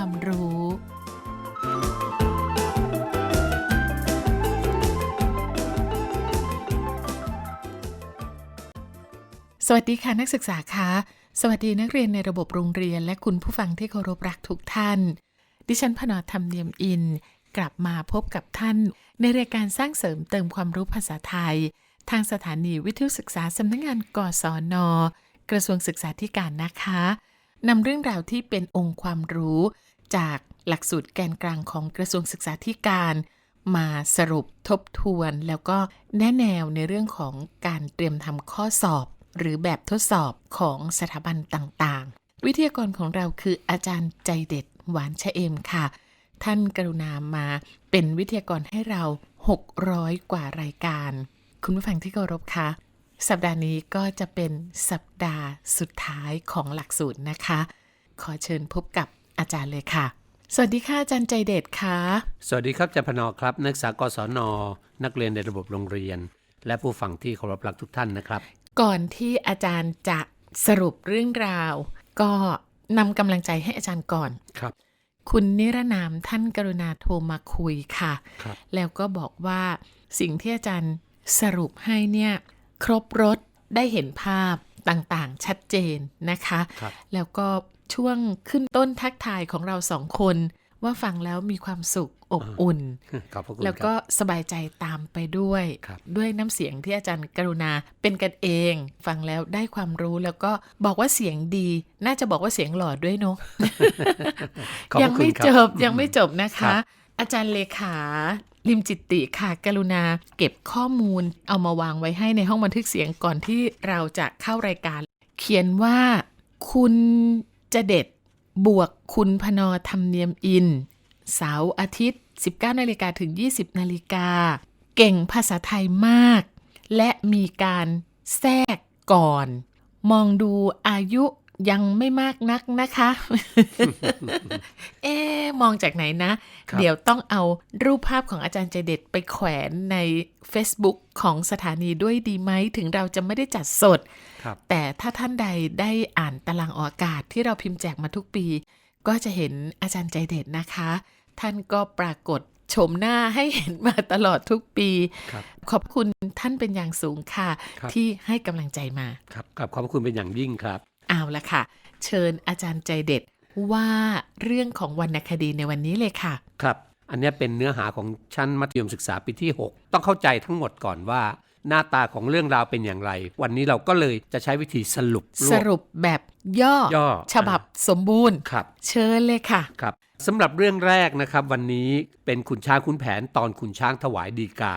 ความรู้ สวัสดีค่ะนักศึกษาคะ สวัสดีนักเรียนในระบบโรงเรียน และคุณผู้ฟังที่เคารพรักทุกท่าน ดิฉันพนอธรรมเนียมอิน กลับมาพบกับท่าน ในรายการสร้างเสริมเติมความรู้ภาษาไทย ทางสถานีวิทยุศึกษาสำนักงานกศนกระทรวงศึกษาธิการนะคะนำเรื่องราวที่เป็นองค์ความรู้ จากหลักสูตรแกนกลางของกระทรวงศึกษาธิการ มาสรุปทบทวน แล้วก็แนะแนวในเรื่องของการเตรียมทำข้อสอบ หรือแบบทดสอบของสถาบันต่างๆ วิทยากรของเราคืออาจารย์ใจเด็ดหวานชะเอมค่ะ ท่านกรุณามาเป็นวิทยากรให้เรา 600 กว่ารายการ คุณผู้ฟังที่เคารพคะสัปดาห์นี้ก็จะเป็นสัปดาห์สุดท้ายของหลักสูตรนะคะ ขอเชิญพบกับ อาจารย์เลยค่ะ สวัสดีค่ะอาจารย์ใจเด็ดค่ะ สวัสดีครับอาจารย์พนอครับนักศึกษากศน นักเรียนในระบบโรงเรียน และผู้ฟังที่เคารพรักทุกท่านนะครับ ก่อนที่อาจารย์จะสรุปเรื่องราว ก็นำกำลังใจให้อาจารย์ก่อนครับ คุณนิรนามท่านกรุณาโทรมาคุยค่ะ ครับแล้วก็บอกว่าสิ่งที่อาจารย์สรุปให้เนี่ยครบรถได้เห็นภาพต่างๆ ชัดเจนนะคะ ครับ แล้วก็ ช่วงขึ้นต้นทักทายของเราสองคน ว่าฟังแล้วมีความสุขอบอุ่นขอบพระคุณแล้วคก็รับสบายใจตามไปด้วยครับด้วยน้ำเสียงที่อาจารย์กรุณาเป็นกันเอง ฟังแล้วได้ความรู้แล้วก็บอกว่าเสียงดี น่าจะบอกว่าเสียงหล่อด้วยเนาะขอบยัพระคุไม่ณครับจบยังไม่จบนะครัคะบอาจารย์เลขาลิมจิตติค่ะ กรุณาเก็บข้อมูลเอามาวางไว้ให้ในห้องบันทึกเสียงก่อนที่เราจะเข้ารายการ เขียนว่าคุณ จะเด็ดบวกคุณพนอธรรมเนียมอิน เสาร์อาทิตย์ 19นาฬิกาถึง 20นาฬิกา เก่งภาษาไทยมาก และมีการแทรกก่อน มองดูอายุยังไม่มากนักนะคะ เอ๊ะมองจากไหนนะครับเดี๋ยวต้องเอารูปภาพของอาจารย์ใจเด็ดไปแขวนใน Facebook ของสถานีด้วยดีไหม ถึงเราจะไม่ได้จัดสดครับ แต่ถ้าท่านใดได้อ่านตารางออกอากาศที่เราพิมพ์แจกมาทุกปี ก็จะเห็นอาจารย์ใจเด็ดนะคะ ท่านก็ปรากฏชมหน้าให้เห็นมาตลอดทุกปีครับขอบคุณท่านเป็นอย่างสูงค่ะครับที่ให้กำลังใจมาครับกับขอบพระคุณเป็นอย่างยิ่งครับเอาละค่ะ เชิญอาจารย์ใจเด็ดว่าเรื่องของวรรณคดีในวันนี้เลยค่ะ ครับ อันเนี้ยเป็นเนื้อหาของชั้นมัธยมศึกษาปีที่ 6 ต้องเข้าใจทั้งหมดก่อนว่า หน้าตาของเรื่องราวเป็นอย่างไร วันนี้เราก็เลยจะใช้วิธีสรุปวบสรุปแบบย่อย่อฉบับสมบูรณ์ครับ เชิญเลยค่ะครับสำหรับเรื่องแรกนะครับ วันนี้เป็นขุนช้างขุนแผนตอนขุนช้างถวายดีกา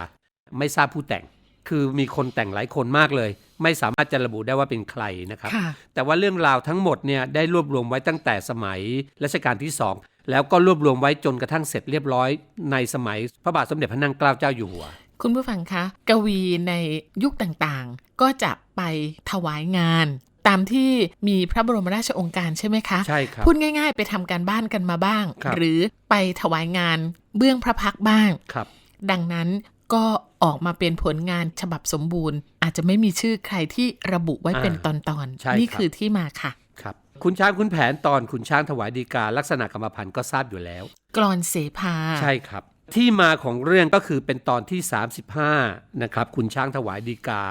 ไม่ทราบผู้แต่ง คือมีคนแต่งหลายคนมากเลย ไม่สามารถจะระบุได้ว่าเป็นใครนะครับค่ะแต่ว่าเรื่องราวทั้งหมดเนี่ยได้รวบรวมไว้ตั้งแต่สมัยรัชกาลที่สองแล้วก็รวบรวมไว้จนกระทั่งเสร็จเรียบร้อย ในสมัยพระบาทสมเด็จพระนั่งเกล้าเจ้าอยู่หัว คุณผู้ฟังคะกวีในยุคต่างๆ ก็จะไปถวายงานตามที่มีพระบรมราชโองการใช่ไหมคะ ใช่ครับ พูดง่าย ๆ ไปทำการบ้านกันมาบ้างครับหรือไปถวายงานเบื้องพระพักตร์บ้างครับ ดังนั้นก็ออกมาเป็นผลงานฉบับสมบูรณ์ อาจจะไม่มีชื่อใครที่ระบุไว้เป็นตอนใช่ๆนี่ครับคือที่มาค่ะครับขุนช้างขุนแผนตอนขุนช้างถวายดีกาลักษณะกรรมพันธ์ก็ทราบอยู่แล้ว กรอนเสภาใช่ครับ ที่มาของเรื่องก็คือเป็นตอนที่ 35 นะครับ คุณช้างถวายดีกา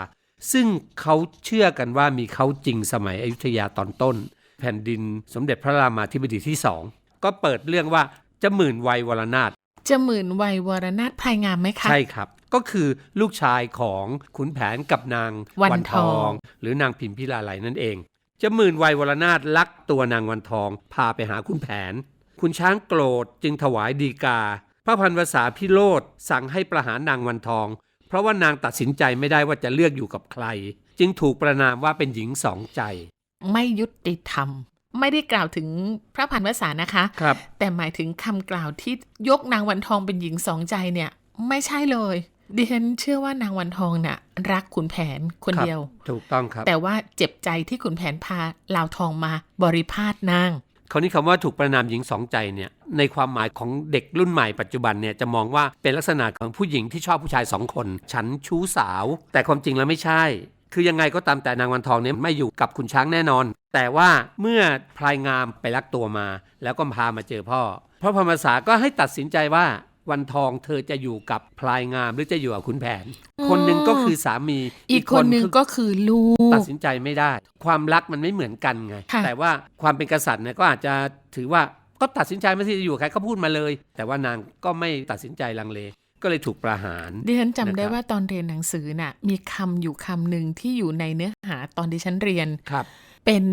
ซึ่งเขาเชื่อกันว่ามีเขาจริงสมัยอยุธยาตอนต้น แผ่นดินสมเด็จพระรามาธิบดีที่สองก็เปิดเรื่องว่าจะหมื่นวัยวรนาถจะหมื่นวัยวรนาถพลายงามไหมคะใช่ครับ ก็คือลูกชายของขุนแผนกับนางวันทอง หรือนางพิมพิลาไลนั่นเอง จะหมื่นวัยวรนาถลักตัวนางวันทอง พาไปหาขุนแผน คุณช้างโกรธจึงถวายดีกา พระพันวษาพิโรธสั่งให้ประหารนางวันทอง เพราะว่านางตัดสินใจไม่ได้ว่าจะเลือกอยู่กับใคร จึงถูกประนามว่าเป็นหญิงสองใจ ไม่ยุติธรรม ไม่ได้กล่าวถึงพระพันวษานะคะครับแต่หมายถึงคำกล่าวที่ยกนางวันทองเป็นหญิงสองใจเนี่ย ไม่ใช่เลยดิฉันเชื่อว่านางวันทองน่ะ รักขุนแผนคนครับเดียว ถูกต้องครับ แต่ว่าเจ็บใจที่ขุนแผนพาลาวทองมาบริพาทนาง คราวนี้คำว่าถูกประนามหญิงสองใจเนี่ยในความหมายของเด็กรุ่นใหม่ปัจจุบันเนี่ยจะมองว่าเป็นลักษณะของผู้หญิงที่ชอบผู้ชายสองคน ฉันชู้สาว แต่ความจริงแล้วไม่ใช่ คือยังไงก็ตามแต่นางวันทองเนี่ยไม่อยู่กับคุณช้างแน่นอน แต่ว่าเมื่อพลายงามไปรักตัวมา แล้วก็พามาเจอพ่อพระพรมษาก็ให้ตัดสินใจว่า วันทองเธอจะอยู่กับพลายงามหรือจะอยู่กับขุนแผน คนหนึ่งก็คือสามี อีกคนหนึ่งก็คือลูตัดกสินใจไม่ได้ ความรักมันไม่เหมือนกันไงค่ะแต่ว่าความเป็นกษัตริย์เนี่ยก็อาจจะถือว่าก็ตัดสินใจไม่ที่จะอยู่กับใครก็พูดมาเลย แต่ว่านางก็ไม่ตัดสินใจลังเลก็เลยถูกประหาร ดิฉันจำได้นะครับว่าตอนเรียนหนังสือน่ะ มีคำอยู่คำหนึ่งที่อยู่ในเนื้อหาตอนดิฉันเรียนครับ เป็น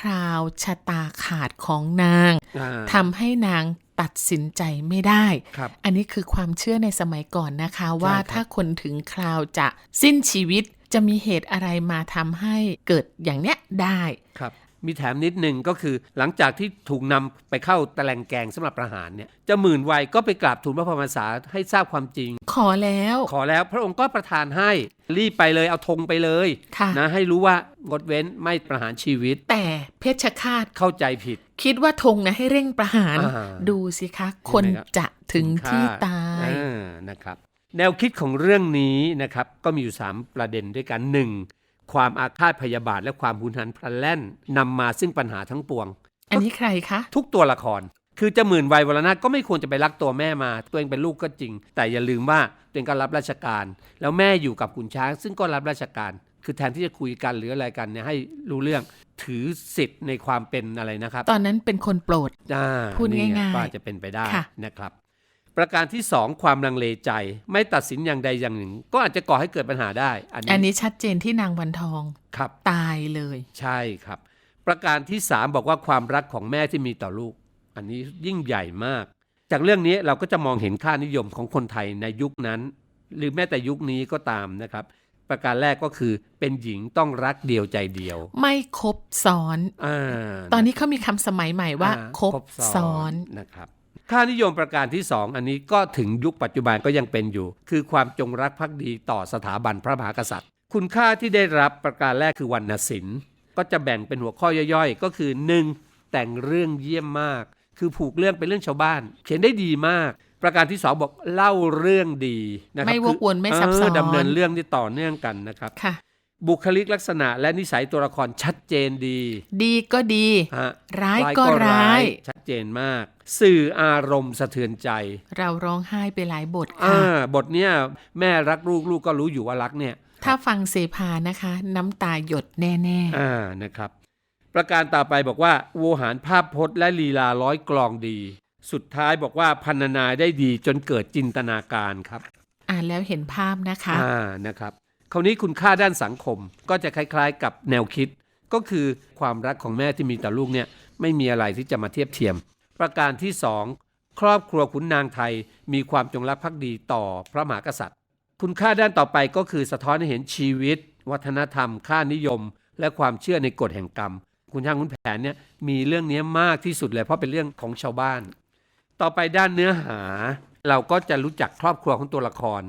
คราวชะตาขาดของนางอ่าทำให้นาง ตัดสินใจไม่ได้ครับอันนี้คือความเชื่อในสมัยก่อนนะคะว่าครับถ้าคนถึงคราวจะสิ้นชีวิตจะมีเหตุอะไรมาทำให้เกิดอย่างเนี้ยได้ครับ มีแถมนิดหนึ่งก็คือหลังจากที่ถูกนำไปเข้าตะแลงแกงสำหรับประหารเนี่ยเจะหมื่นวัยก็ไปกราบทูลพระพรหมษาให้ทราบความจริง ขอแล้ว ขอแล้วพระองค์ก็ประทานให้รีบไปเลยเอาธงไปเลยค่ะนะให้รู้ว่างดเว้นไม่ประหารชีวิต แต่เพชฌฆาตเข้าใจผิด คิดว่าธงนะให้เร่งประหารอ่าดูสิคะ คนเห็นไหมครับจะถึงที่ตายอ่านะครับ แนวคิดของเรื่องนี้นะครับก็มีอยู่ 3 ประเด็นด้วยกัน 1. ความอาฆาตพยาบาทและความหุนหันพลันแล่นนำมาซึ่งปัญหาทั้งปวง อันนี้ใครคะ ทุกตัวละคร คือจะหมื่นวัยวรนาถก็ไม่ควรจะไปรักตัวแม่มา ตัวเองเป็นลูกก็จริง แต่อย่าลืมว่าตัวเองก็รับราชการ แล้วแม่อยู่กับขุนช้าง ซึ่งก็รับราชการ คือแทนที่จะคุยกันหรืออะไรกันเนี่ยให้รู้เรื่องถือสิทธิ์ในความเป็นอะไรนะครับ ตอนนั้นเป็นคนโปรดอ่าพูดนี่ไง่ายๆก็อาจจะเป็นไปได้ค่ะนะครับ ประการที่ 2 ความลังเลใจ ไม่ตัดสินอย่างใดอย่างหนึ่ง ก็อาจจะก่อให้เกิดปัญหาได้ อันอันนี้นี้ชัดเจนที่นางวันทองครับตายเลย ใช่ครับ ประการที่ 3 บอกว่าความรักของแม่ที่มีต่อลูก อันนี้ยิ่งใหญ่มาก จากเรื่องนี้เราก็จะมองเห็นค่านิยมของคนไทยในยุคนั้น หรือแม้แต่ยุคนี้ก็ตามนะครับ ประการแรกก็คือเป็นหญิงต้องรักเดียวใจเดียว ไม่คบซ้อนอาตอนนี้เขามีคำสมัยใหม่ว่าอ่คบซ้อนนะครับ ค่านิยมประการที่ 2 อันนี้ก็ถึงยุคปัจจุบันก็ยังเป็นอยู่ คือความจงรักภักดีต่อสถาบันพระมหากษัตริย์ คุณค่าที่ได้รับประการแรกคือวรรณศิลป์ ก็จะแบ่งเป็นหัวข้อย่อยๆ ก็คือ 1. แต่งเรื่องเยี่ยมมาก คือผูกเรื่องเป็นเรื่องชาวบ้าน เขียนได้ดีมาก ประการที่2บอกเล่าเรื่องดีนะครับไม่วกวนคือไม่ซับซ้อนเดำเนินเรื่องที่ต่อเนื่องกันนะครับค่ะ บุคลิกลักษณะและนิสัยตัวละครชัดเจนดี ดีก็ดี ฮะร้ายก็ร้าย ชัดเจนมาก สื่ออารมณ์สะเทือนใจ เราร้องไห้ไปหลายบทอ่าค่ะ บทเนี้ยแม่รักลูกลูกก็รู้อยู่ว่ารักเนี่ย ถ้าฟังเสพานะคะ น้ำตาหยดแน่อ่านะครับ ประการต่อไปบอกว่าโวหารภาพพจน์และลีลาร้อยกลองดี สุดท้ายบอกว่าพันนาได้ดีจนเกิดจินตนาการครับๆ อ่านแล้วเห็นภาพนะคะ อ่านะครับ คราวนี้คุณค่าด้านสังคมก็จะคล้ายๆ กับแนวคิด ก็คือความรักของแม่ที่มีต่อลูกเนี่ยไม่มีอะไรที่จะมาเทียบเทียม ประการที่สองครอบครัวขุนนางไทยมีความจงรักภักดีต่อพระมหากษัตริย์ คุณค่าด้านต่อไปก็คือสะท้อนให้เห็นชีวิต วัฒนธรรม ค่านิยม และความเชื่อในกฎแห่งกรรม คุณช่างคุณแผนเนี่ยมีเรื่องนี้มากที่สุดเลยเพราะเป็นเรื่องของชาวบ้าน ต่อไปด้านเนื้อหาเราก็จะรู้จักครอบครัวของตัวละคร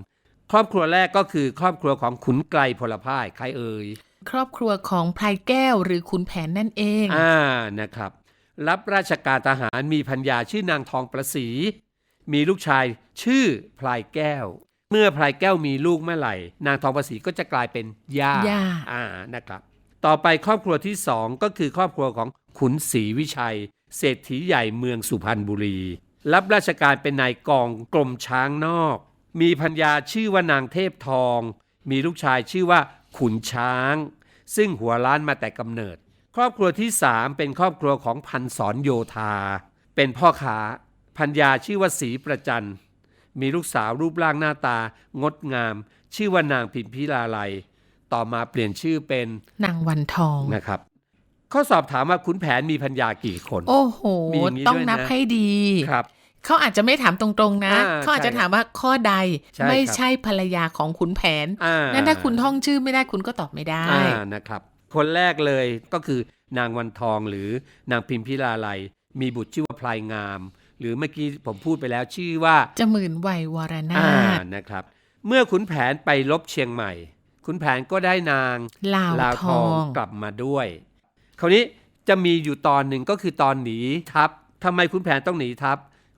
ครอบครัวแรกก็คือครอบครัวของขุนไกลพลพ่ายใครเอ่ยครอบครัวของพลายแก้วหรือขุนแผนนั่นเองอ่านะครับ รับราชการทหารมีพัญญาชื่อนางทองประสี มีลูกชายชื่อพลายแก้ว เมื่อพลายแก้วมีลูกเมื่อไหร่ นางทองประสีก็จะกลายเป็นย่าย่าอ่านะครับ ต่อไปครอบครัวที่สองก็คือครอบครัวของขุนศรีวิชัย เศรษฐีใหญ่เมืองสุพรรณบุรี รับราชการเป็นนายกองกรมช้างนอก มีพัญญาชื่อว่านางเทพทอง มีลูกชายชื่อว่าขุนช้าง ซึ่งหัวล้านมาแต่กำเนิด ครอบครัวที่3เป็นครอบครัวของพันสอนโยธา เป็นพ่อค้าพัญญาชื่อว่าศรีประจัน มีลูกสาวรูปร่างหน้าตา งดงาม ชื่อว่านางพิมพิลาไลยต่อมาเปลี่ยนชื่อเป็นนางวันทองนะครับข้อสอบถามว่าขุนแผนมีพัญญากี่คน โอ้โหมีอย่างนี้ต้องด้วยนะนับให้ดีครับ เขาอาจจะไม่ถามตรงๆนะอ่าเขาอาจจะใช่ถามว่าข้อใดใช่ไม่ครับใช่ภรรยาของขุนแผนอ่านั่นถ้าคุณท่องชื่อไม่ได้คุณก็ตอบไม่ได้อ่านะครับ คนแรกเลยก็คือนางวันทองหรือนางพิมพิลาไลยมีบุตรชื่อว่าพลายงาม หรือเมื่อกี้ผมพูดไปแล้วชื่อว่าจะหมื่นวัยวรนาอ่าถนะครับ เมื่อขุนแผนไปลบเชียงใหม่ ขุนแผนก็ได้นางลาวลาวททอองงกลับมาด้วย คราวนี้จะมีอยู่ตอนหนึ่งก็คือตอนหนีทัพทำไมขุนแผนต้องหนีทัพ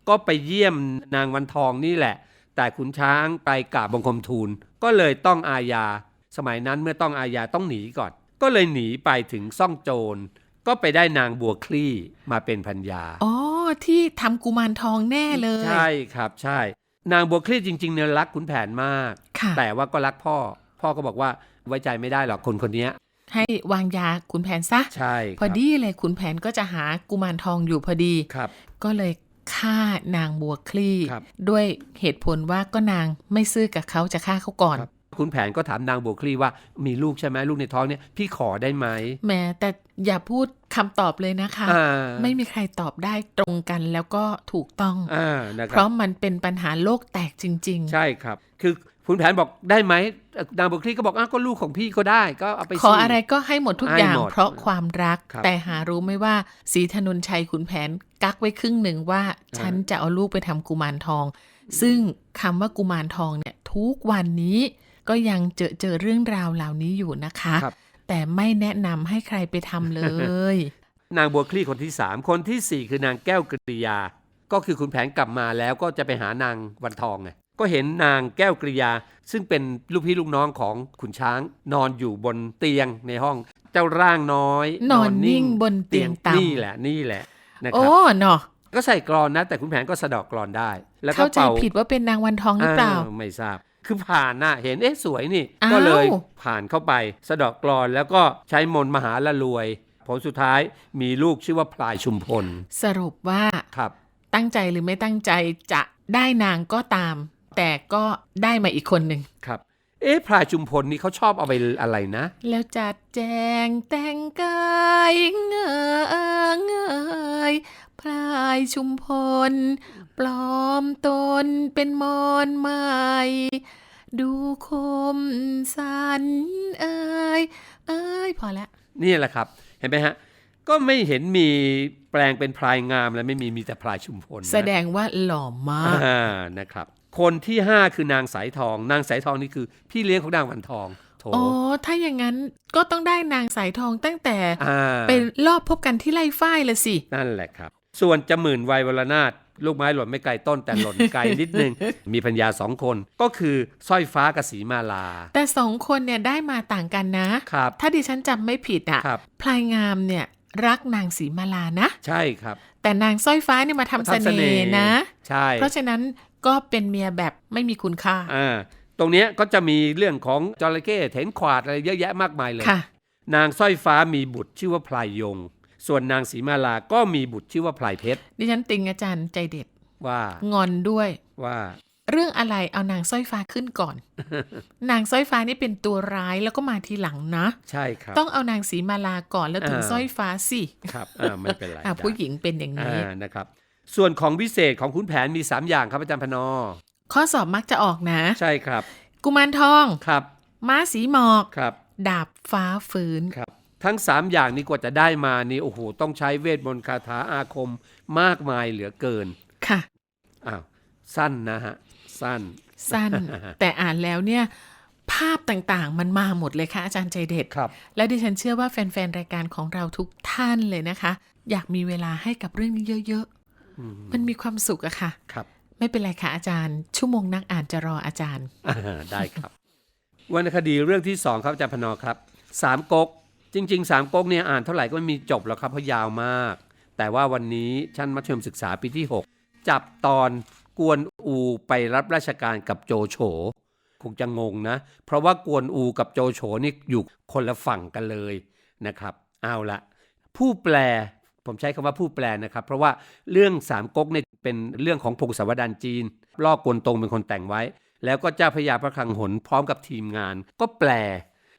ก็ไปเยี่ยมนางวันทองนี่แหละ แต่ขุนช้างไปกราบบังคมทูล ก็เลยต้องอาญา สมัยนั้นเมื่อต้องอาญาต้องหนีก่อน ก็เลยหนีไปถึงซ่องโจร ก็ไปได้นางบัวคลี่มาเป็นพัญญาอ๋อ ที่ทำกุมารทองแน่เลย ใช่ครับใช่ นางบัวคลี่จริง ๆ เนี่ยรักขุนแผนมากค่ะแต่ว่าก็รักพ่อ พ่อก็บอกว่าไว้ใจไม่ได้หรอกคนคนเนี้ยให้วางยาขุนแผนซะ ใช่ครับพอดีเลยขุนแผนก็จะหากุมารทองอยู่พอดี ครับ ก็เลย ฆ่านางบัวคลี่ครับด้วยเหตุผลว่าก็นางไม่ซื่อกับเขาจะฆ่าเขาก่อน ครับขุนแผนก็ถามนางบัวคลี่ว่ามีลูกใช่ไหมลูกในท้องเนี่ยพี่ขอได้ไหมแหม้แต่อย่าพูดคำตอบเลยนะคะอ่าไม่มีใครตอบได้ตรงกันแล้วก็ถูกต้องอ่านะคเพรับราะมันเป็นปัญหาโลกแตกจริงใช่ครับ คือขุนแผนบอกได้ไหมเอ่อนางบัวคลี่ก็บอกอ้าวก็ลูกของพี่ก็ได้ก็เอาไปๆขอสิอะไรก็ให้หมดทุกให้อย่างหมดเพราะความรักครับแต่หารู้ไหมว่าสีธนนชัยขุนแผนกักไว้ครึ่งหนึ่งว่า ฉันจะเอาลูกไปทำกุมารทอง ซึ่งคำว่ากุมารทองเนี่ยทุกวันนี้ ก็ยังเจอเจอเรื่องราวเหล่านี้อยู่นะคะครับแต่ไม่แนะนำให้ใครไปทำเลย นางบัวคลี่คนที่สามคนที่สี่คือนางแก้วกริยา ก็คือขุนแผนกลับมาแล้วก็จะไปหานางวันทองไงก็เห็นนางแก้วกริยา ซึ่งเป็นลูกพี่ลูกน้องของขุนช้าง นอนอยู่บนเตียงในห้อง เจ้าร่างน้อย นอนนิ่งบนเตียงต่ำนี่แหละนี่แหละนะคโอ้รับเนาะก็ใส่กรอนนะ แต่ขุนแผนก็สะเดอกกรอนได้ แล้วก็เข้าใจเป่าผิดว่าเป็นนางวันทองหรือเปล่าอ้วไม่ทราบ คือผ่านน่ะเห็นเอ๊ะสวยนี่อ้าวก็เลยผ่านเข้าไป สะเดอกกรอนแล้วก็ใช้มนต์มหาละรวย ผลสุดท้ายมีลูกชื่อว่าพลายชุมพล สรุปว่าครับ ตั้งใจหรือไม่ตั้งใจจะได้นางก็ตาม แต่ก็ได้มาอีกคนหนึ่งครับเอ๊ะพลายชุมพลนี่เขาชอบเอาไปอะไรนะ แล้วจัดแจงแต่งกายเงอเงยพลายชุมพล ปลอมตนเป็นมอนใหม่ ดูคมสันเอ้ยเอ้ยพอละนี่แหละครับ เห็นไหมฮะ ก็ไม่เห็นมีแปลงเป็นพลายงามแล้วไม่มีมีแต่พลายชุมพลนะแสดงว่าหล่อมากอ่านะครับ คนที่ห้าคือนางสายทอง นางสายทองนี่คือพี่เลี้ยงของนางวันทองโถอ๋อถ้าอย่างนั้นก็ต้องได้นางสายทองตั้งแต่ อ่าไปรอบพบกันที่ไล่ฝ้ายละสิ นั่นแหละครับ ส่วนจะหมื่นวัยวรนาถลูกไม้หล่นไม่ไกลต้นแต่หล่นไกลนิดนึง มีพัญญาสองคน ก็คือสร้อยฟ้ากับสีมาลา แต่สองคนเนี่ยได้มาต่างกันนะครับถ้าดิฉันจำไม่ผิดอะครับพลายงามเนี่ยรักนางสีมาลานะ ใช่ครับ แต่นางสร้อยฟ้าเนี่ยมาทำเสน่ห์นะ ใช่ เพราะฉะนั้นก็เป็นเมียแบบไม่มีคุณค่าอ่าตรงเนี้ยก็จะมีเรื่องของจระเข้เถนขวาดอะไรเยอะแยะมากมายเลยค่ะนางสร้อยฟ้ามีบุตรชื่อว่าพลายยง ส่วนนางสีมาลาก็มีบุตรชื่อว่าพลายเพชรดิฉันติงอาจารย์ใจเด็ดว่างอนด้วยว่า เรื่องอะไรเอานางสร้อยฟ้าขึ้นก่อน นางสร้อยฟ้านี่เป็นตัวร้ายแล้วก็มาทีหลังนะ ใช่ครับ ต้องเอานางสีมาลาก่อนแล้วถึงอ่าสร้อยฟ้าสิ ครับอ่าไม่เป็นไรอะได้ผู้หญิงเป็นอย่างนี้อ่านะครับ ส่วนของวิเศษของขุนแผนมี 3 อย่างครับอาจารย์พนอ ข้อสอบมักจะออกนะ ใช่ครับ กุมารทองครับ ม้าสีหมอกครับ ดาบฟ้าฝืนครับ ทั้ง 3 อย่างนี้กว่าจะได้มานี่โอ้โหต้องใช้เวทมนต์คาถาอาคมมากมายเหลือเกิน ค่ะ อ้าว สั้นนะฮะ สั้น สั้น แต่อ่านแล้วเนี่ย ภาพต่างๆ มันมาหมดเลยค่ะ อาจารย์ใจเด็ดครับ แล้วดิฉันเชื่อว่าแฟนๆ รายการของเราทุกท่านเลยนะคะ อยากมีเวลาให้กับเรื่องนี้เยอะอืมๆมันมีความสุขอะค่ะ ครับ ไม่เป็นไรค่ะอาจารย์ ชั่วโมงนักอ่านจะรออาจารย์อ่าได้ครับวรรณคดีเรื่องที่สองครับอาจารย์พนอครับ สามก๊ก จริงๆสามก๊กเนี่ยอ่านเท่าไหร่ก็ไม่มีจบหรอกครับเพราะยาวมาก แต่ว่าวันนี้ชั้นมัธยมศึกษาปีที่ 6 จับตอนกวนอูไปรับราชการกับโจโฉคงจะงงนะ เพราะว่ากวนอูกับโจโฉนี่อยู่คนละฝั่งกันเลยนะครับ เอาละผู้แปลผมใช้คำว่าผู้แปลนะครับ เพราะว่าเรื่องสามก๊กเนี่ยเป็นเรื่องของพงศาวดารจีนลอกวนตรงเป็นคนแต่งไว้ แล้วก็เจ้าพระยาพระคลังหนพร้อมกับทีมงาน ก็แปล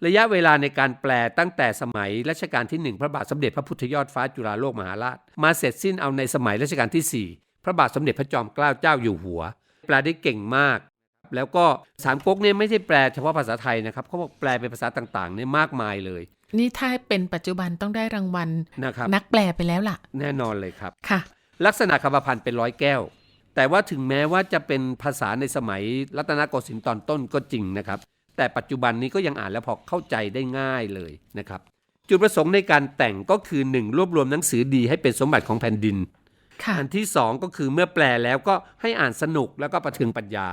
ระยะเวลาในการแปลตั้งแต่สมัยรัชกาลที่หนึ่งพระบาทสมเด็จพระพุทธยอดฟ้าจุฬาโลกมหาราช มาเสร็จสิ้นเอาในสมัยรัชกาลที่สี่พระบาทสมเด็จพระจอมเกล้าเจ้าอยู่หัว แปลได้เก่งมาก แล้วก็สามก๊กเนี่ยไม่ใช่แปลเฉพาะภาษาไทยนะครับเขาบอกแปลเป็นภาษาต่างๆเนี่ยมากมายเลย นี่ถ้าเป็นปัจจุบันต้องได้รางวัลนะครับนักแปลไปแล้วล่ะ แน่นอนเลยครับค่ะ ลักษณะคำพันธ์เป็นร้อยแก้วแต่ว่าถึงแม้ว่าจะเป็นภาษาในสมัยรัตนโกสินทร์ตอนต้นก็จริงนะครับ แต่ปัจจุบันนี้ก็ยังอ่านแล้วพอเข้าใจได้ง่ายเลยนะครับ จุดประสงค์ในการแต่งก็คือ 1. รวบรวมหนังสือดีให้เป็นสมบัติของแผ่นดินค่ะอันที่ 2 ก็คือเมื่อแปลแล้วก็ให้อ่านสนุกแล้วก็ประเทืองปัญญา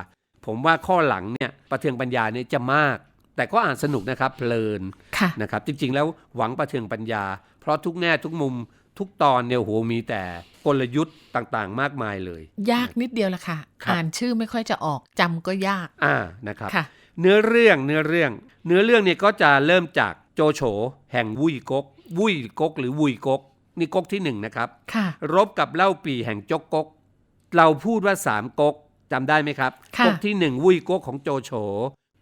ผมว่าข้อหลังเนี่ยประเทืองปัญญาเนี่ยจะมากแแต่ก็อ่านสนุกนะครับเพลินค่ะนะครับจริงๆแล้วหวังประเทืองปัญญา เพราะทุกแง่ทุกมุมทุกตอนเนี่ยโอ้โหมีแต่กลยุทธ์ต่างๆ มากมายเลย ยากนิดเดียวละค่ะครับอ่านชื่อไม่ค่อยจะออกจำก็ยากอ่านะครับค่ะ เนื้อเรื่องเนื้อเรื่อง เนื้อเรื่องเนี่ยก็จะเริ่มจากโจโฉแห่งวุยกกวุยกกหรือวุยกกนี่ก๊กที่หนึ่งนะครับค่ะรบกับเล่าปีแห่งจกกก เราพูดว่าสามก๊กจำได้ไหมครับค่ะก๊กที่หนึ่งวุยก๊กของโจโฉ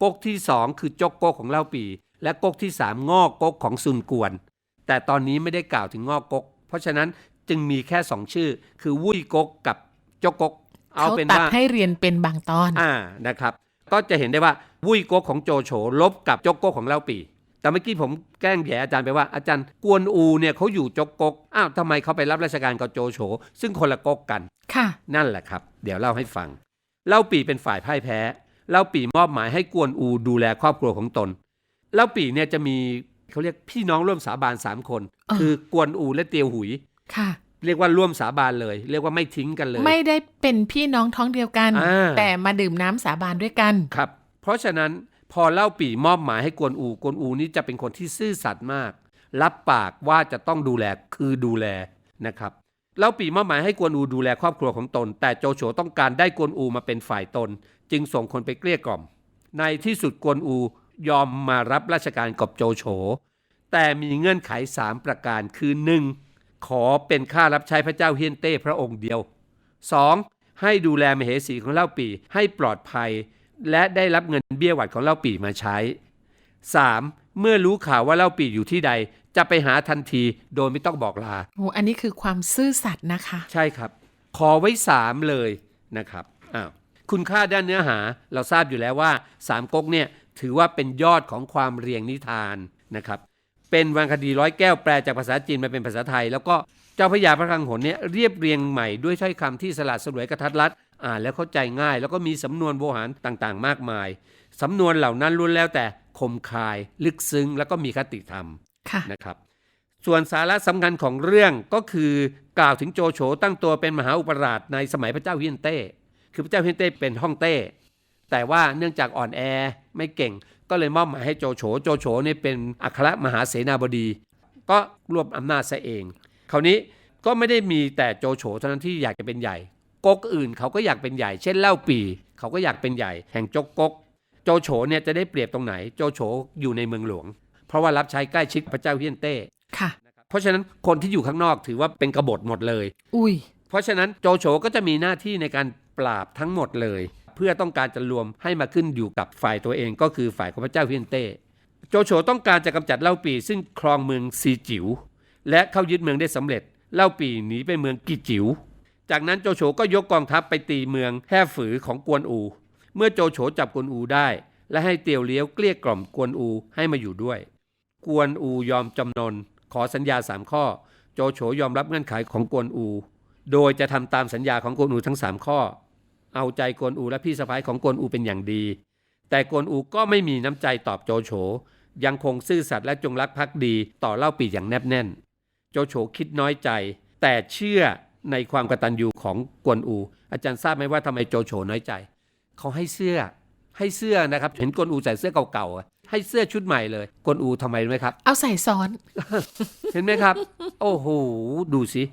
ก๊กที่สองคือจกก๊กของเล่าปี และก๊กที่สามงอกก๊กของซุนกวน แต่ตอนนี้ไม่ได้กล่าวถึงงอกก๊กเพราะฉะนั้นจึงมีแค่สองชื่อ คือวุยก๊กกับจกก๊กเอาเขาเป็นตัดว่าให้เรียนเป็นบางตอนอ่านะครับ ก็จะเห็นได้ว่า วุ้ยโก๊กของโจโฉลบกับจกโก๊กของเล่าปี แต่เมื่อกี้ผมแกล้งแย่อาจารย์ไปว่าอาจารย์กวนอูเนี่ยเขาอยู่จกก๊กอ้าวทำไมเขาไปรับราชการกับโจโฉซึ่งคนละก๊กกันค่ะ นั่นแหละครับ เดี๋ยวเล่าให้ฟัง เล่าปีเป็นฝ่ายพ่ายแพ้เล่าปีมอบหมายให้กวนอูดูแลครอบครัวของตนเล่าปีเนี่ยจะมีเขาเรียกพี่น้องร่วมสาบานสามคนอ่าคือกวนอูและเตียวหุยค่ะเรียกว่าร่วมสาบานเลย เรียกว่าไม่ทิ้งกันเลย ไม่ได้เป็นพี่น้องท้องเดียวกันอ่าแต่มาดื่มน้ำสาบานด้วยกันครับ เพราะฉะนั้นพอเล่าปี่มอบหมายให้กวนอูกวนอูนี่จะเป็นคนที่ซื่อสัตย์มาก รับปากว่าจะต้องดูแลคือดูแลนะครับเล่าปี่มอบหมายให้กวนอูดูแลครอบครัวของตน แต่โจโฉต้องการได้กวนอูมาเป็นฝ่ายตน จึงส่งคนไปเกลี้ยกล่อม ในที่สุดกวนอูยอมมารับราชการกับโจโฉแต่มีเงื่อนไขสามประการคือหนึ่งขอเป็นข้ารับใช้พระเจ้าเฮียนเต้พระองค์เดียว 2. ให้ดูแลมเหสีของเล่าปีให้ปลอดภัย และได้รับเงินเบี้ยหวัดของเล่าปีมาใช้ 3. เมื่อรู้ข่าวว่าเล่าปีอยู่ที่ใด จะไปหาทันทีโดยไม่ต้องบอกลาโอ้อันนี้คือความซื่อสัตย์นะคะ ใช่ครับ ขอไว้ 3 เลยนะครับอ้าวคุณค่าด้านเนื้อหาเราทราบอยู่แล้วว่าสามก๊กเนี่ยถือว่าเป็นยอดของความเรียงนิทานนะครับเป็นวรรณคดีร้อยแก้วแปลจากภาษาจีนมาเป็นภาษาไทย แล้วก็เจ้าพระยาพระคลังหนเนี่ยเรียบเรียงใหม่ด้วยถ้อยคำที่สลัดสลวยกระทัดรัด อ่านแล้วเข้าใจง่าย แล้วก็มีสำนวนโบราณต่างๆ มากมาย สำนวนเหล่านั้นล้วนแล้วแต่คมคาย ลึกซึ้งแล้วก็มีคติธรรมค่ะนะครับ ส่วนสาระสำคัญของเรื่องก็คือกล่าวถึงโจโฉตั้งตัวเป็นมหาอุปราชในสมัยพระเจ้าเฮียนเต้ คือพระเจ้าเฮียนเต้เป็นฮ่องเต้ แต่ว่าเนื่องจากอ่อนแอไม่เก่ง ก็เลยมอบหมายให้โจโฉ โจโฉเนี่ยเป็นอัครมหาเสนาบดี ก็รวบอำนาจซะเอง คราวนี้ก็ไม่ได้มีแต่โจโฉเท่านั้นที่อยากจะเป็นใหญ่ ก๊กอื่นเขาก็อยากเป็นใหญ่ เช่นเล่าปีเขาก็อยากเป็นใหญ่ แห่งจกก๊ก โจโฉเนี่ยจะได้เปรียบตรงไหน โจโฉอยู่ในเมืองหลวง เพราะว่ารับใช้ใกล้ชิดพระเจ้าเฮียนเต้ค่ะเพราะฉะนั้นคนที่อยู่ข้างนอกถือว่าเป็นกบฏหมดเลย อุ้ย เพราะฉะนั้นโจโฉก็จะมีหน้าที่ในการปราบทั้งหมดเลย เพื่อต้องการจะรวมให้มาขึ้นอยู่กับฝ่ายตัวเองก็คือฝ่ายของพระเจ้าเฮียนเต้โจโฉต้องการจะกำจัดเล่าปีซึ่งครองเมืองซีจิ๋วและเข้ายึดเมืองได้สำเร็จ เล่าปีหนีไปเมืองกีจิ๋ว จากนั้นโจโฉก็ยกกองทัพไปตีเมืองแห่ฝือของกวนอู เมื่อโจโฉจับกวนอูได้ และให้เตียวเลี้ยวเกลี้ยกล่อมกวนอูให้มาอยู่ด้วย กวนอูยอมจำนน ขอสัญญาสามข้อ โจโฉยอมรับเงื่อนไขของกวนอู โดยจะทำตามสัญญาของกวนอูทั้งสามข้อ เอาใจกวนอูและพี่สะพ้ายของกวนอูเป็นอย่างดี แต่กวนอูก็ไม่มีน้ำใจตอบโจโฉยังคงซื่อสัตย์และจงรักภักดีต่อเล่าปีอย่างแนบแน่น โจโฉคิดน้อยใจ แต่เชื่อ ในความกตัญญูของกวนอู อาจารย์ทราบไหมว่าทำไมโจโฉน้อยใจ เขาให้เสื้อให้เสื้อนะครับ เห็นกวนอูใส่เสื้อเก่าๆอะให้เสื้อชุดใหม่เลยกวนอูทำไมรู้ไหมครับ เอาใส่ซ้อน เห็นไหมครับ โอ้โหดูสิ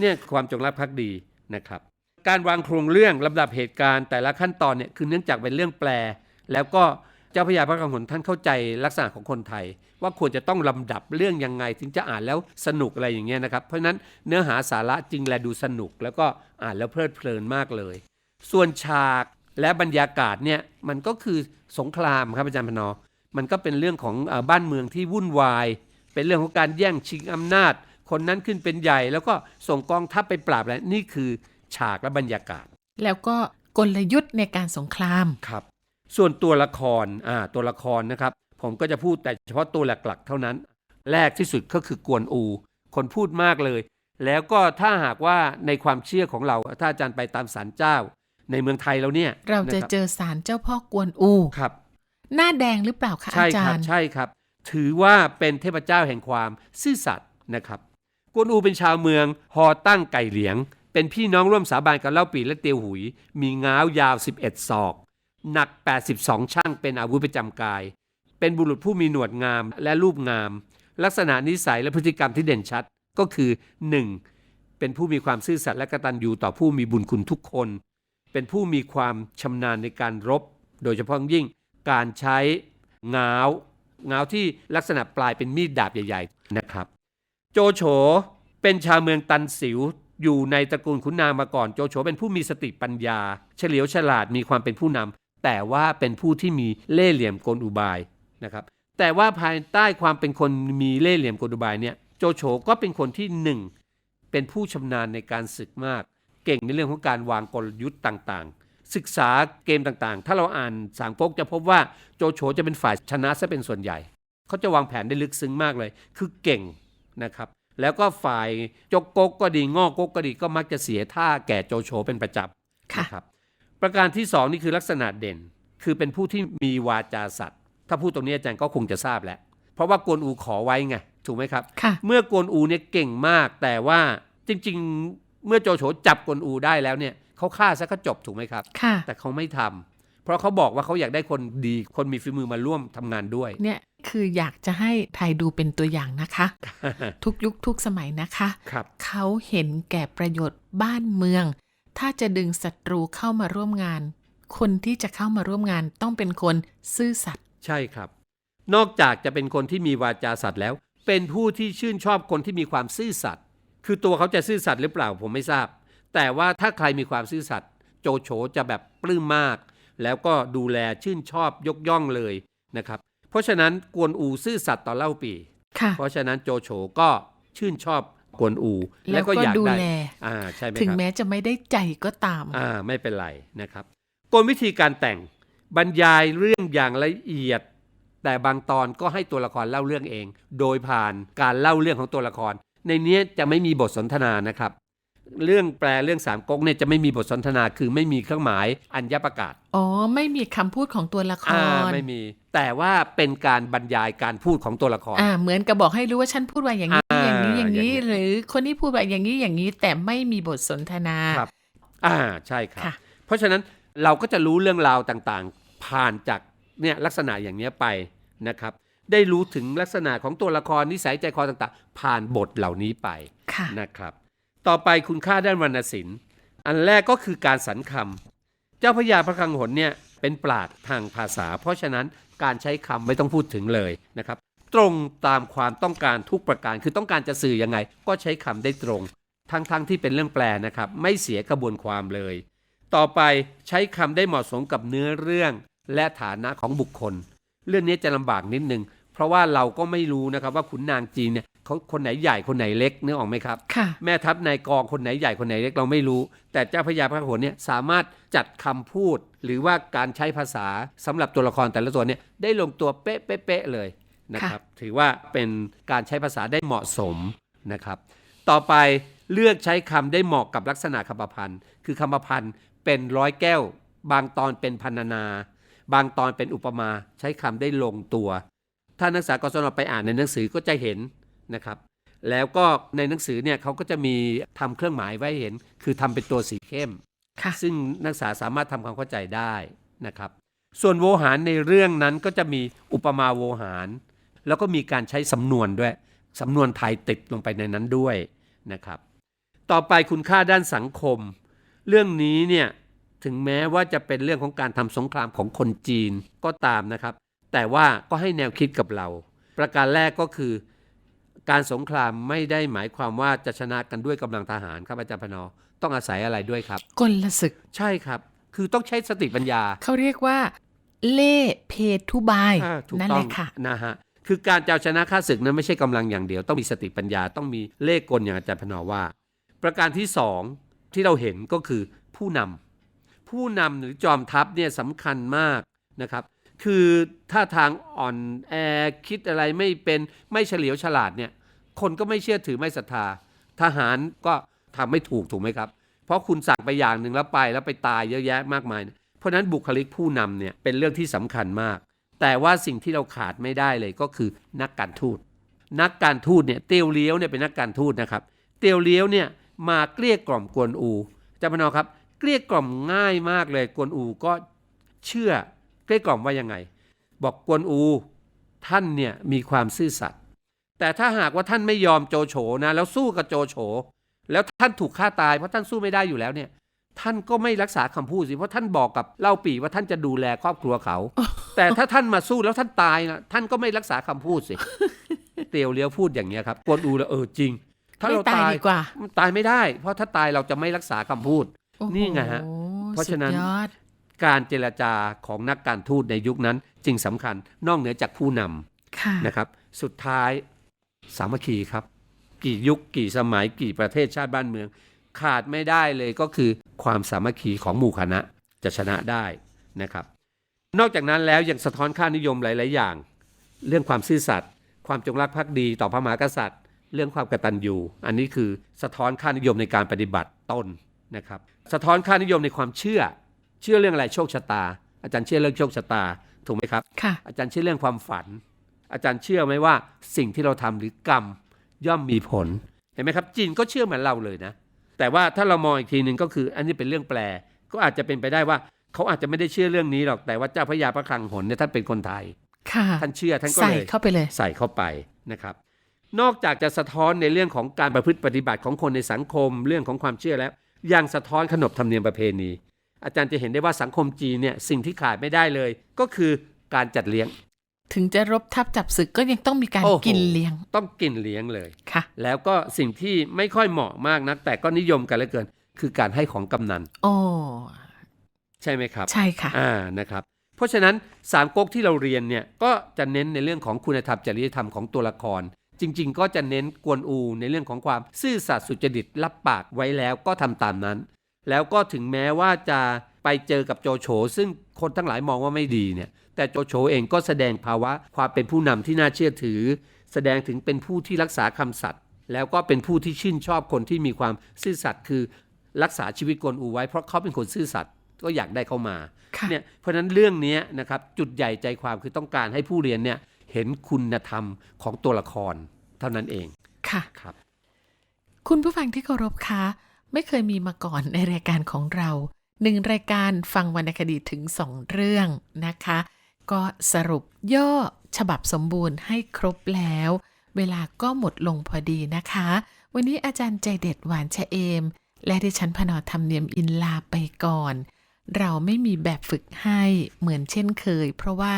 เนี่ยความจงรักภักดีนะครับ การวางโครงเรื่องลำดับเหตุการณ์แต่ละขั้นตอนเนี่ยคือเนื่องจากเป็นเรื่องแปล แล้วก็เจ้าพระยาพระกังหนท่านเข้าใจลักษณะของคนไทย ว่าควรจะต้องลำดับเรื่องยังไง ถึงจะอ่านแล้วสนุกอะไรอย่างเงี้ยนะครับ เพราะฉะนั้นเนื้อหาสาระจริงแลดูสนุก แล้วก็อ่านแล้วเพลิดเพลินมากเลย ส่วนฉากและบรรยากาศเนี่ยมันก็คือสงครามครับอาจารย์พนอ มันก็เป็นเรื่องของเออบ้านเมืองที่วุ่นวาย เป็นเรื่องของการแย่งชิงอำนาจ คนนั้นขึ้นเป็นใหญ่ แล้วก็ส่งกองทัพไปปราบอะไรนี่คือฉากและบรรยากาศ แล้วก็กลยุทธ์ในการสงครามครับ ส่วนตัวละครอ่าตัวละครนะครับ ผมก็จะพูดแต่เฉพาะตัวหลักๆ เท่านั้น แรกที่สุดก็คือกวนอู คนพูดมากเลย แล้วก็ถ้าหากว่าในความเชื่อของเรา ถ้าอาจารย์ไปตามศาลเจ้า ในเมืองไทยเราเนี่ย เราจะนคบเจอสารเจ้าพ่อกวนอูครับ หน้าแดงหรือเปล่าคะใช่อาจาครับรย์ ใช่ครับ ถือว่าเป็นเทพเจ้าแห่งความซื่อสัตย์นะครับ กวนอูเป็นชาวเมืองฮอตั้งไก่เหลียง เป็นพี่น้องร่วมสาบานกับเล่าปีและเตียวหุย มีง้าวยาว 11 ศอก หนัก 82 ช่างเป็นอาวุธประจำกาย เป็นบุรุษผู้มีหนวดงามและรูปงาม ลักษณะนิสัยและพฤติกรรมที่เด่นชัดก็คือ 1. เป็นผู้มีความซื่อสัตย์และกตัญญูต่อผู้มีบุญคุณทุกคน เป็นผู้มีความชำนาญในการรบ โดยเฉพาะยิ่งการใช้ง้าวง้าวที่ลักษณะปลายเป็นมีดดาบใหญ่ ๆนะครับ โจโฉเป็นชาวเมืองตันสิวอยู่ในตระกูลขุนนางมาก่อนโจโฉเป็นผู้มีสติปัญญา เฉลียวฉลาดมีความเป็นผู้นำแต่ว่าเป็นผู้ที่มีเล่ห์เหลี่ยมกลอุบาย นะครับแต่ว่าภายใต้ความเป็นคนมีเล่ห์เหลี่ยมกลอุบายเนี่ยโจโฉก็เป็นคนที่หนึ่งเป็นผู้ชำนาญในการศึกมาก เก่งในเรื่องของการวางกลยุทธ์ต่างๆ ศึกษาเกมต่างๆ ถ้าเราอ่านสางก๊กจะพบว่าโจโฉจะเป็นฝ่ายชนะซะเป็นส่วนใหญ่ เขาจะวางแผนได้ลึกซึ้งมากเลย คือเก่งนะครับแล้วก็ฝ่ายจกก๊กก็ดีง้อก๊กก็ดีก็มักจะเสียท่าแก่โจโฉเป็นประจำค่ะนะครับประการที่สองนี่คือลักษณะเด่น คือเป็นผู้ที่มีวาจาสัตย์ ถ้าพูดตรงนี้อาจารย์ก็คงจะทราบแล้วเพราะว่ากวนอูขอไว้ไงถูกไหมครับค่ะเมื่อกวนอูเนี่ยเก่งมาก แต่ว่าจริง ๆ เมื่อโจโฉจับกวนอูได้แล้วเนี่ยเขาฆ่าซะก็จบถูกไหมครับค่ะแต่เขาไม่ทำเพราะเขาบอกว่าเขาอยากได้คนดีคนมีฝีมือมาร่วมทำงานด้วยเนี่ยคืออยากจะให้ไทยดูเป็นตัวอย่างนะคะ ทุกยุคทุกสมัยนะคะครับเขาเห็นแก่ประโยชน์บ้านเมือง ถ้าจะดึงศัตรูเข้ามาร่วมงาน คนที่จะเข้ามาร่วมงานต้องเป็นคนซื่อสัตย์ ใช่ครับ นอกจากจะเป็นคนที่มีวาจาสัตย์แล้ว เป็นผู้ที่ชื่นชอบคนที่มีความซื่อสัตย์คือตัวเขาจะซื่อสัตย์หรือเปล่าผมไม่ทราบ แต่ว่าถ้าใครมีความซื่อสัตย์โจโฉจะแบบปลื้มมาก แล้วก็ดูแลชื่นชอบยกย่องเลยนะครับ เพราะฉะนั้นกวนอูซื่อสัตย์ต่อเล่าปีค่ะเพราะฉะนั้นโจโฉก็ชื่นชอบกวนอู แล้วก็อยากดูได้แลอ่าใช่ไหมถึงครับแม้จะไม่ได้ใจก็ตามอ่าไม่เป็นไรนะครับกลวิธีการแต่ง บรรยายเรื่องอย่างละเอียด แต่บางตอนก็ให้ตัวละครเล่าเรื่องเอง โดยผ่านการเล่าเรื่องของตัวละคร ในเนี้ยจะไม่มีบทสนทนานะครับ เรื่องแปลเรื่องสามก๊กเนี่ยจะไม่มีบทสนทนาคือไม่มีเครื่องหมายอัญญประกาศอ๋อไม่มีคำพูดของตัวละคอ่ารไม่มี แต่ว่าเป็นการบรรยายการพูดของตัวละครอ่าเหมือนกับบอกให้รู้ว่าฉันพูดว่าอย่างนี้อ่าอย่างนี้อย่างนี้อย่างนี้หรือคนนี้พูดว่าอย่างนี้อย่างนี้แต่ไม่มีบทสนทนาครับ อ่าใช่ครับค่ะเพราะฉะนั้น เราก็จะรู้เรื่องราวต่างๆ ผ่านจากเนี่ยลักษณะอย่างเนี้ยไปนะครับ ได้รู้ถึงลักษณะของตัวละครนิสัยใจคอต่างๆ ผ่านบทเหล่านี้ไปค่ะนะครับ ต่อไปคุณค่าด้านวรรณศิลป์ อันแรกก็คือการสรรคำเจ้าพระยาพระคลังหนเนี่ยเป็นปราดทางภาษา เพราะฉะนั้นการใช้คำไม่ต้องพูดถึงเลยนะครับ ตรงตามความต้องการทุกประการ คือต้องการจะสื่อยังไง ก็ใช้คำได้ตรง ทั้งๆทที่เป็นเรื่องแปลนะครับ ไม่เสียกระบวนความเลย ต่อไปใช้คำได้เหมาะสมกับเนื้อเรื่อง และฐานะของบุคคล เรื่องนี้จะลำบากนิดนึง เพราะว่าเราก็ไม่รู้นะครับว่าขุนนางจีนเนี่ยเขาคนไหนใหญ่คนไหนเล็กนึกออกไหมครับค่ะแม่ทัพนายกองคนไหนใหญ่คนไหนเล็กเราไม่รู้ แต่เจ้าพระยาพระโขนเนี่ยสามารถจัดคำพูด หรือว่าการใช้ภาษาสำหรับตัวละครแต่ละตัวเนี่ยได้ลงตัวเป๊ะเป๊ะเป๊ะเลยนะครับ ถือว่าเป็นการใช้ภาษาได้เหมาะสมนะครับ ต่อไปเลือกใช้คำได้เหมาะกับลักษณะคำประพันธ์ คือคำประพันธ์ เป็นร้อยแก้ว บางตอนเป็นพันนานา บางตอนเป็นอุปมาใช้คำได้ลงตัว ถ้านักศึกษากศนไปอ่านในหนังสือก็จะเห็นนะครับ แล้วก็ในหนังสือเนี่ยเขาก็จะมีทำเครื่องหมายไว้ให้เห็น คือทำเป็นตัวสีเข้มค่ะซึ่งนักศึกษาสามารถทำความเข้าใจได้นะครับ ส่วนโวหารในเรื่องนั้นก็จะมีอุปมาโวหาร แล้วก็มีการใช้สำนวนด้วยสำนวนไทยติดลงไปในนั้นด้วยนะครับ ต่อไปคุณค่าด้านสังคม เรื่องนี้เนี่ยถึงแม้ว่าจะเป็นเรื่องของการทำสงครามของคนจีนก็ตามนะครับ แต่ว่าก็ให้แนวคิดกับเรา ประการแรกก็คือ การสงครามไม่ได้หมายความว่าจะชนะกันด้วยกำลังทหารครับอาจารย์พนอต้องอาศัยอะไรด้วยครับกลศึก ใช่ครับ คือต้องใช้สติปัญญา เขาเรียกว่า เล่เพทุบายอ่าถูกนั่นต้แหองละค่ะนะฮะคือการจะเอาชนะข้าศึกนั้นไม่ใช่กำลังอย่างเดียว ต้องมีสติปัญญาต้องมีเลขกลอย่างอาจารย์พนอว่า ประการที่สอง ที่เราเห็นก็คือผู้นำผู้นำหรือจอมทัพเนี่ยสำคัญมากนะครับ คือถ้าทางอ่อนแอคิดอะไรไม่เป็นไม่เฉลียวฉลาดเนี่ยคนก็ไม่เชื่อถือไม่ศรัทธา ทหารก็ทำไม่ถูกถูกไหมครับ เพราะคุณสั่งไปอย่างหนึ่งแล้วไปแล้วไปตายเยอะแยะมากมาย เพราะฉะนั้นบุคลิกผู้นำเนี่ยเป็นเรื่องที่สำคัญมาก แต่ว่าสิ่งที่เราขาดไม่ได้เลยก็คือนักการทูตนักการทูตเนี่ยเตียวเลี้ยวเนี่ยเป็นนักการทูตนะครับ เตียวเลี้ยวเนี่ย มาเกลี้ยกล่อมกวนอูอาจารย์พนอครับ เกลี้ยกล่อมง่ายมากเลยกวนอูก็เชื่อเกลี้ยกล่อมว่ายังไง บอกกวนอูท่านเนี่ยมีความซื่อสัตย์แต่ถ้าหากว่าท่านไม่ยอมโจโฉนะ แล้วสู้กับโจโฉแล้วท่านถูกฆ่าตายเพราะท่านสู้ไม่ได้อยู่แล้วเนี่ย ท่านก็ไม่รักษาคำพูดสิเพราะท่านบอกกับเล่าปีว่าท่านจะดูแลครอบครัวเขา แต่ถ้าท่านมาสู้แล้วท่านตายนะท่านก็ไม่รักษาคำพูดสิเตียวเลี้ยวพูดอย่างเงี้ยครับกวนอูแล้วเออจริง ถ้าไม่เราตายตายดีกว่าตายไม่ได้ เพราะถ้าตายเราจะไม่รักษาคำพูดโอ้โหนี่ไงฮะ เพราะฉะนั้นสุดยอดการเจรจาของนักการทูตในยุคนั้นจึงสำคัญนอกเหนือจากผู้นำค่ะนะครับ สุดท้ายสามัคคีครับ กี่ยุคกี่สมัยกี่ประเทศชาติบ้านเมือง ขาดไม่ได้เลยก็คือความสามัคคีของหมู่คณะจะชนะได้นะครับ นอกจากนั้นแล้วยังสะท้อนค่านิยมหลาย ๆ อย่าง เรื่องความซื่อสัตย์ความจงรักภักดีต่อพระมหากษัตริย์ เรื่องความกตัญญูอันนี้คือสะท้อนค่านิยมในการปฏิบัติต้นนะครับ สะท้อนค่านิยมในความเชื่อ เชื่อเรื่องอะไรโชคชะตา อาจารย์เชื่อเรื่องโชคชะตาถูกไหมครับค่ะอาจารย์เชื่อเรื่องความฝัน อาจารย์เชื่อไหมว่าสิ่งที่เราทำหรือกรรมย่อมมีผลเห็นไหมครับ จีนก็เชื่อเหมือนเราเลยนะ แต่ว่าถ้าเรามองอีกทีหนึ่งก็คือ อันนี้เป็นเรื่องแปลก็อาจจะเป็นไปได้ว่า เขาอาจจะไม่ได้เชื่อเรื่องนี้หรอกแต่ว่าเจ้าพระยาพระคลังหนเนี่ยท่านเป็นคนไทยค่ะท่านเชื่อท่านก็ใส่เลยเข้าไปเลยใส่เข้าไปนะครับ นอกจากจะสะท้อนในเรื่องของการประพฤติปฏิบัติของคนในสังคม เรื่องของความเชื่อแล้ว ยังสะท้อนขนบธรรมเนียมประเพณี อาจารย์จะเห็นได้ว่าสังคมจีนเนี่ยสิ่งที่ขาดไม่ได้เลย ก็คือการจัดเลี้ยง ถึงจะรบทับจับศึกก็ยังต้องมีการโอ้โหกินเลี้ยง ต้องกินเลี้ยงเลยค่ะ แล้วก็สิ่งที่ไม่ค่อยเหมาะมากนัก แต่ก็นิยมกันเหลือเกิน คือการให้ของกำนันโอ้ใช่ไหมครับ ใช่ค่ะอ่านะครับเพราะฉะนั้นสามก๊กที่เราเรียนเนี่ยก็จะเน้นในเรื่องของคุณธรรมจริยธรรมของตัวละคร จริง ๆ ก็จะเน้นกวนอูในเรื่องของความซื่อสัตย์สุจริตรับปากไว้แล้วก็ทำตามนั้น แล้วก็ถึงแม้ว่าจะไปเจอกับโจโฉซึ่งคนทั้งหลายมองว่าไม่ดีเนี่ยแต่โจโฉเองก็แสดงภาวะความเป็นผู้นำที่น่าเชื่อถือ แสดงถึงเป็นผู้ที่รักษาคำสัตย์แล้วก็เป็นผู้ที่ชื่นชอบคนที่มีความซื่อสัตย์คือรักษาชีวิตกวนอูไว้เพราะเขาเป็นคนซื่อสัตย์ก็อยากได้เข้ามาค่ะเนี่ยเพราะฉะนั้นเรื่องนี้นะครับจุดใหญ่ใจความคือต้องการให้ผู้เรียนเนี่ย เห็นคุณธรรมของตัวละครเท่านั้นเองค่ะครับ คุณผู้ฟังที่เคารพคะ ไม่เคยมีมาก่อนในรายการของเราหนึ่งรายการฟังวรรณคดีถึงสองเรื่องนะคะ ก็สรุปย่อฉบับสมบูรณ์ให้ครบแล้ว เวลาก็หมดลงพอดีนะคะ วันนี้อาจารย์ใจเด็ดหวานชะเอม และดิฉันพนอธรรมเนียมอินลาไปก่อน เราไม่มีแบบฝึกให้เหมือนเช่นเคย เพราะว่า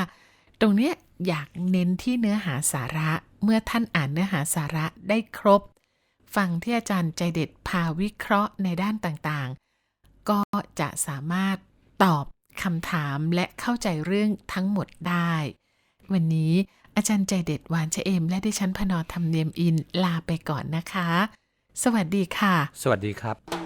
ตรงเนี้ยอยากเน้นที่เนื้อหาสาระ เมื่อท่านอ่านเนื้อหาสาระได้ครบ ฟังที่อาจารย์ใจเด็ดพาวิเคราะห์ในด้านต่างๆ ก็จะสามารถตอบคำถามและเข้าใจเรื่องทั้งหมดได้ วันนี้อาจารย์ใจเด็ดหวานชะเอม และดิฉันพนอธรรมเนียมอินลาไปก่อนนะคะ สวัสดีค่ะ สวัสดีครับ